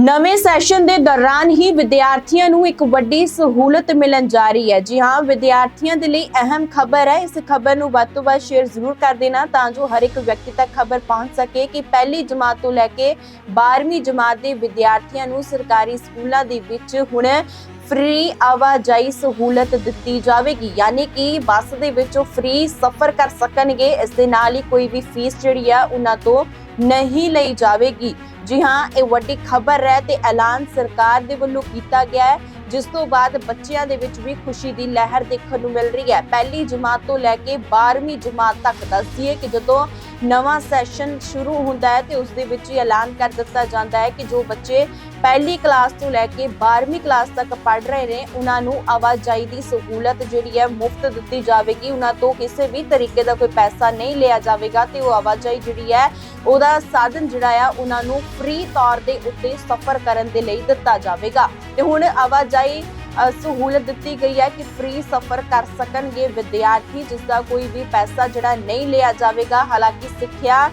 ਨਵੇਂ ਸੈਸ਼ਨ ਦੇ ਦੌਰਾਨ ਹੀ ਵਿਦਿਆਰਥੀਆਂ ਨੂੰ ਇੱਕ ਵੱਡੀ ਸਹੂਲਤ ਮਿਲਣ ਜਾ ਰਹੀ ਹੈ। ਜੀ ਹਾਂ, ਵਿਦਿਆਰਥੀਆਂ ਦੇ ਲਈ ਅਹਿਮ ਖਬਰ ਹੈ। ਇਸ ਖਬਰ ਨੂੰ ਵੱਧ ਤੋਂ ਵੱਧ ਸ਼ੇਅਰ ਜ਼ਰੂਰ ਕਰ ਦੇਣਾ ਤਾਂ ਜੋ ਹਰ ਇੱਕ ਵਿਅਕਤੀ ਤੱਕ ਖਬਰ ਪਹੁੰਚ ਸਕੇ ਕਿ ਪਹਿਲੀ ਜਮਾਤ ਤੋਂ ਲੈ ਕੇ 12ਵੀਂ ਜਮਾਤ ਦੇ ਵਿਦਿਆਰਥੀਆਂ ਨੂੰ ਸਰਕਾਰੀ ਸਕੂਲਾਂ ਦੇ ਵਿੱਚ ਹੁਣ ਫ੍ਰੀ ਆਵਾਜਾਈ ਸਹੂਲਤ ਦਿੱਤੀ ਜਾਵੇਗੀ। ਯਾਨੀ ਕਿ ਬੱਸ ਦੇ ਵਿੱਚ ਉਹ ਫ੍ਰੀ ਸਫ਼ਰ ਕਰ ਸਕਣਗੇ। ਇਸ ਦੇ ਨਾਲ ਹੀ ਕੋਈ ਵੀ ਫੀਸ ਜਿਹੜੀ ਆ, ਉਹਨਾਂ ਤੋਂ ਨਹੀਂ ਲਈ ਜਾਵੇਗੀ। ਜੀ ਹਾਂ, ਇਹ ਵੱਡੀ ਖਬਰ ਹੈ ਤੇ ਐਲਾਨ ਸਰਕਾਰ ਦੇ ਵੱਲੋਂ ਕੀਤਾ ਗਿਆ ਹੈ, ਜਿਸ ਤੋਂ ਬਾਅਦ ਬੱਚਿਆਂ ਦੇ ਵਿੱਚ ਵੀ ਖੁਸ਼ੀ ਦੀ ਲਹਿਰ ਦੇਖਣ ਨੂੰ ਮਿਲ ਰਹੀ ਹੈ। ਪਹਿਲੀ ਜਮਾਤ ਤੋਂ ਲੈ ਕੇ 12ਵੀਂ ਜਮਾਤ ਤੱਕ ਦੱਸਦੀ ਹੈ ਕਿ ਜਦੋਂ ਨਵਾਂ ਸੈਸ਼ਨ ਸ਼ੁਰੂ ਹੁੰਦਾ ਹੈ ਤੇ ਉਸ ਦੇ ਵਿੱਚ ਹੀ ਐਲਾਨ ਕਰ ਦਿੱਤਾ ਜਾਂਦਾ ਹੈ ਕਿ ਜੋ ਬੱਚੇ ਪਹਿਲੀ ਕਲਾਸ ਤੋਂ ਲੈ ਕੇ 12ਵੀਂ ਕਲਾਸ ਤੱਕ ਪੜ੍ਹ ਰਹੇ ਨੇ, ਉਹਨਾਂ ਨੂੰ ਆਵਾਜਾਈ ਦੀ ਸਹੂਲਤ ਜਿਹੜੀ ਹੈ ਮੁਫਤ ਦਿੱਤੀ ਜਾਵੇਗੀ। ਉਹਨਾਂ ਤੋਂ ਕਿਸੇ ਵੀ ਤਰੀਕੇ ਦਾ ਕੋਈ ਪੈਸਾ ਨਹੀਂ ਲਿਆ ਜਾਵੇਗਾ ਤੇ ਉਹ ਆਵਾਜਾਈ ਜਿਹੜੀ ਹੈ, ਉਹਦਾ ਸਾਧਨ ਜਿਹੜਾ ਆ, ਉਹਨਾਂ ਨੂੰ ਫ੍ਰੀ ਤੌਰ ਦੇ ਉੱਤੇ ਸਫ਼ਰ ਕਰਨ ਦੇ ਲਈ ਦਿੱਤਾ ਜਾਵੇਗਾ। ਤੇ ਹੁਣ ਆਵਾਜਾਈ ਸਹੂਲਤ ਦਿੱਤੀ ਗਈ ਹੈ ਕਿ ਫ੍ਰੀ ਸਫ਼ਰ ਕਰ ਸਕਣਗੇ ਵਿਦਿਆਰਥੀ, ਜਿਸ ਦਾ ਕੋਈ ਵੀ ਪੈਸਾ ਜਿਹੜਾ ਨਹੀਂ ਲਿਆ ਜਾਵੇਗਾ। ਹਾਲਾਂਕਿ ਸਿੱਖਿਆ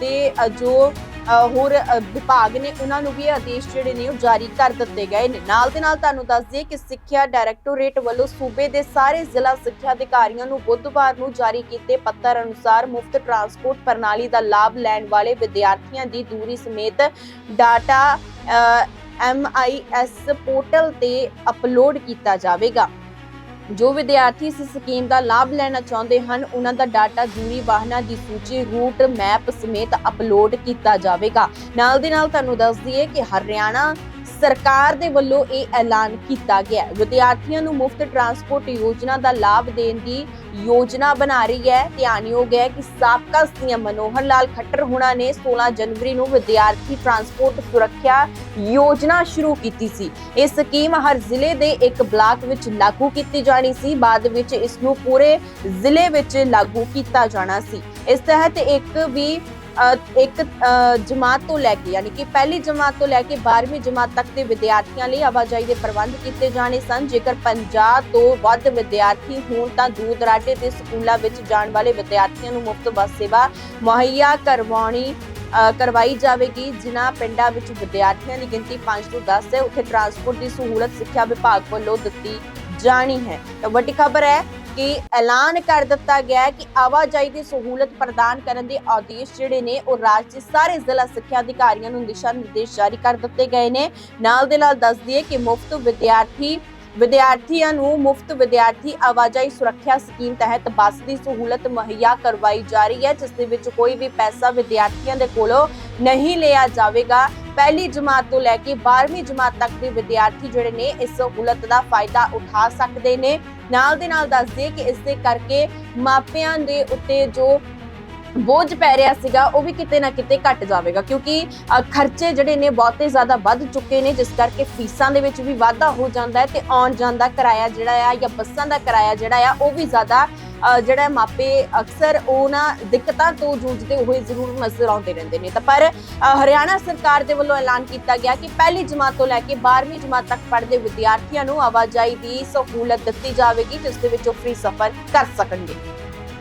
ਦੇ ਜੋ ਹੋਰ ਵਿਭਾਗ ਨੇ ਉਹਨਾਂ ਨੂੰ ਵੀ ਆਦੇਸ਼ ਜਿਹੜੇ ਨੇ ਉਹ ਜਾਰੀ ਕਰ ਦਿੱਤੇ ਗਏ ਨੇ। ਨਾਲ ਦੇ ਨਾਲ ਤੁਹਾਨੂੰ ਦੱਸ ਦਈਏ ਕਿ ਸਿੱਖਿਆ ਡਾਇਰੈਕਟੋਰੇਟ ਵੱਲੋਂ ਸੂਬੇ ਦੇ ਸਾਰੇ ਜ਼ਿਲ੍ਹਾ ਸਿੱਖਿਆ ਅਧਿਕਾਰੀਆਂ ਨੂੰ ਬੁੱਧਵਾਰ ਨੂੰ ਜਾਰੀ ਕੀਤੇ ਪੱਤਰ ਅਨੁਸਾਰ ਮੁਫਤ ਟਰਾਂਸਪੋਰਟ ਪ੍ਰਣਾਲੀ ਦਾ ਲਾਭ ਲੈਣ ਵਾਲੇ ਵਿਦਿਆਰਥੀਆਂ ਦੀ ਦੂਰੀ ਸਮੇਤ ਡਾਟਾ ਐਮਆਈਐਸ ਪੋਰਟਲ ਤੇ ਅਪਲੋਡ ਕੀਤਾ ਜਾਵੇਗਾ। ਜੋ ਵਿਦਿਆਰਥੀ ਇਸ ਸਕੀਮ ਦਾ ਲਾਭ ਲੈਣਾ ਚਾਹੁੰਦੇ ਹਨ, ਉਹਨਾਂ ਦਾ ਡਾਟਾ ਦੂਰੀ ਵਾਹਨਾਂ ਦੀ ਸੂਚੀ, ਰੂਟ, ਮੈਪ ਸਮੇਤ ਅਪਲੋਡ ਕੀਤਾ ਜਾਵੇਗਾ। ਨਾਲ ਦੇ ਨਾਲ ਤੁਹਾਨੂੰ ਦੱਸ ਦਈਏ ਕਿ ਹਰਿਆਣਾ ਸਰਕਾਰ ਦੇ ਵੱਲੋਂ ਇਹ ਐਲਾਨ ਕੀਤਾ ਗਿਆ ਵਿਦਿਆਰਥੀਆਂ ਨੂੰ ਮੁਫਤ ਟਰਾਂਸਪੋਰਟ ਯੋਜਨਾ ਦਾ ਲਾਭ ਦੇਣ ਦੀ ਯੋਜਨਾ ਬਣਾ ਰਹੀ ਹੈ। ਧਿਆਨਯੋਗ ਹੈ ਕਿ ਸਾਬਕਾ ਸੀਐਮ ਮਨੋਹਰ ਲਾਲ ਖੱਟਰ ਹੁਣਾਂ ਨੇ 16 ਜਨਵਰੀ ਨੂੰ ਵਿਦਿਆਰਥੀ ਟਰਾਂਸਪੋਰਟ ਸੁਰੱਖਿਆ ਯੋਜਨਾ ਸ਼ੁਰੂ ਕੀਤੀ ਸੀ। ਇਹ ਸਕੀਮ ਹਰ ਜ਼ਿਲ੍ਹੇ ਦੇ ਇੱਕ ਬਲਾਕ ਵਿੱਚ ਲਾਗੂ ਕੀਤੀ ਜਾਣੀ ਸੀ। ਬਾਅਦ ਵਿੱਚ ਇਸ ਨੂੰ ਪੂਰੇ ਜ਼ਿਲ੍ਹੇ ਵਿੱਚ ਲਾਗੂ ਕੀਤਾ ਜਾਣਾ ਸੀ। ਇਸ ਤਹਿਤ ਇੱਕ ਵੀ ਇੱਕ ਜਮਾਤ ਤੋਂ ਲੈ ਕੇ, ਯਾਨੀ ਕਿ ਪਹਿਲੀ ਜਮਾਤ ਤੋਂ ਲੈ ਕੇ 12ਵੀਂ ਜਮਾਤ ਤੱਕ ਦੇ ਵਿਦਿਆਰਥੀਆਂ ਲਈ ਆਵਾਜਾਈ ਦੇ ਪ੍ਰਬੰਧ ਕੀਤੇ ਜਾਣੇ ਸਨ। ਜੇਕਰ 50 ਤੋਂ ਵੱਧ ਵਿਦਿਆਰਥੀ ਹੋਣ ਤਾਂ ਦੂਰ ਦਰਾਡੇ ਦੇ ਸਕੂਲਾਂ ਵਿੱਚ ਜਾਣ ਵਾਲੇ ਵਿਦਿਆਰਥੀਆਂ ਨੂੰ ਮੁਫਤ ਬੱਸ ਸੇਵਾ ਮੁਹੱਈਆ ਕਰਵਾਉਣੀ ਕਰਵਾਈ ਜਾਵੇਗੀ। ਜਿਨ੍ਹਾਂ ਪਿੰਡਾਂ ਵਿੱਚ ਵਿਦਿਆਰਥੀਆਂ ਦੀ ਗਿਣਤੀ 5 ਤੋਂ 10 ਹੈ, ਉੱਥੇ ਟਰਾਂਸਪੋਰਟ ਦੀ ਸਹੂਲਤ ਸਿੱਖਿਆ ਵਿਭਾਗ ਵੱਲੋਂ ਦਿੱਤੀ ਜਾਣੀ ਹੈ। ਤਾਂ ਵੱਡੀ ਖਬਰ ਹੈ ਕਿ ਐਲਾਨ ਕਰ ਦਿੱਤਾ ਗਿਆ ਕਿ ਆਵਾਜਾਈ ਦੀ ਸਹੂਲਤ ਪ੍ਰਦਾਨ ਕਰਨ ਦੇ ਆਦੇਸ਼ ਜਿਹੜੇ ਨੇ, ਉਹ ਰਾਜ ਦੇ ਸਾਰੇ ਜ਼ਿਲ੍ਹਾ ਸਿੱਖਿਆ ਅਧਿਕਾਰੀਆਂ ਨੂੰ ਦਿਸ਼ਾ ਨਿਰਦੇਸ਼ ਜਾਰੀ ਕਰ ਦਿੱਤੇ ਗਏ ਨੇ। ਨਾਲ ਦੇ ਨਾਲ ਦੱਸ ਦਈਏ ਕਿ ਮੁਫਤ ਵਿਦਿਆਰਥੀ, ਵਿਦਿਆਰਥੀਆਂ ਨੂੰ ਮੁਫਤ ਵਿਦਿਆਰਥੀ ਆਵਾਜਾਈ ਸੁਰੱਖਿਆ ਸਕੀਮ ਤਹਿਤ ਬੱਸ ਦੀ ਸਹੂਲਤ ਮੁਹੱਈਆ ਕਰਵਾਈ ਜਾ ਰਹੀ ਹੈ, ਜਿਸ ਦੇ ਵਿੱਚ ਕੋਈ ਵੀ ਪੈਸਾ ਵਿਦਿਆਰਥੀਆਂ ਦੇ ਕੋਲੋਂ ਨਹੀਂ ਲਿਆ ਜਾਵੇਗਾ। ਪਹਿਲੀ ਜਮਾਤ ਤੋਂ ਲੈ ਕੇ 12ਵੀਂ ਜਮਾਤ ਤੱਕ ਦੇ ਵਿਦਿਆਰਥੀ ਜਿਹੜੇ ਨੇ, ਇਸ ਸਹੂਲਤ ਦਾ ਫਾਇਦਾ ਉਠਾ ਸਕਦੇ ਨੇ। ਨਾਲ ਦੇ ਨਾਲ ਦੱਸ ਦਈਏ ਕਿ ਇਸ ਦੇ ਕਰਕੇ ਮਾਪਿਆਂ ਦੇ ਉੱਤੇ ਜੋ ਬੋਝ ਪੈ ਰਿਹਾ ਸੀਗਾ, ਉਹ ਵੀ ਕਿਤੇ ਨਾ ਕਿਤੇ ਘਟ ਜਾਵੇਗਾ। ਕਿਉਂਕਿ ਖਰਚੇ ਜਿਹੜੇ ਨੇ ਬਹੁਤੇ ਜ਼ਿਆਦਾ ਵੱਧ ਚੁੱਕੇ ਨੇ, ਜਿਸ ਕਰਕੇ ਫੀਸਾਂ ਦੇ ਵਿੱਚ ਵੀ ਵਾਧਾ ਹੋ ਜਾਂਦਾ ਹੈ ਤੇ ਆਉਣ ਜਾਣ ਦਾ ਕਿਰਾਇਆ ਜਿਹੜਾ ਆ ਜਾਂ ਬੱਸਾਂ ਦਾ ਕਿਰਾਇਆ ਜਿਹੜਾ ਆ, ਉਹ ਵੀ ਜ਼ਿਆਦਾ ਜਿਹੜਾ ਮਾਪੇ ਅਕਸਰ ਉਹਨਾਂ ਦਿੱਕਤਾਂ ਤੋਂ ਜੂਝਦੇ ਹੋਏ ਜ਼ਰੂਰ ਨਜ਼ਰ ਆਉਂਦੇ ਰਹਿੰਦੇ ਨੇ। ਤਾਂ ਪਰ ਹਰਿਆਣਾ ਸਰਕਾਰ ਦੇ ਵੱਲੋਂ ਐਲਾਨ ਕੀਤਾ ਗਿਆ ਕਿ ਪਹਿਲੀ ਜਮਾਤ ਤੋਂ ਲੈ ਕੇ 12ਵੀਂ ਜਮਾਤ ਤੱਕ ਪੜ੍ਹਦੇ ਵਿਦਿਆਰਥੀਆਂ ਨੂੰ ਆਵਾਜਾਈ ਦੀ ਸਹੂਲਤ ਦਿੱਤੀ ਜਾਵੇਗੀ, ਜਿਸ ਦੇ ਵਿੱਚ ਉਹ ਫ੍ਰੀ ਸਫ਼ਰ ਕਰ ਸਕਣਗੇ।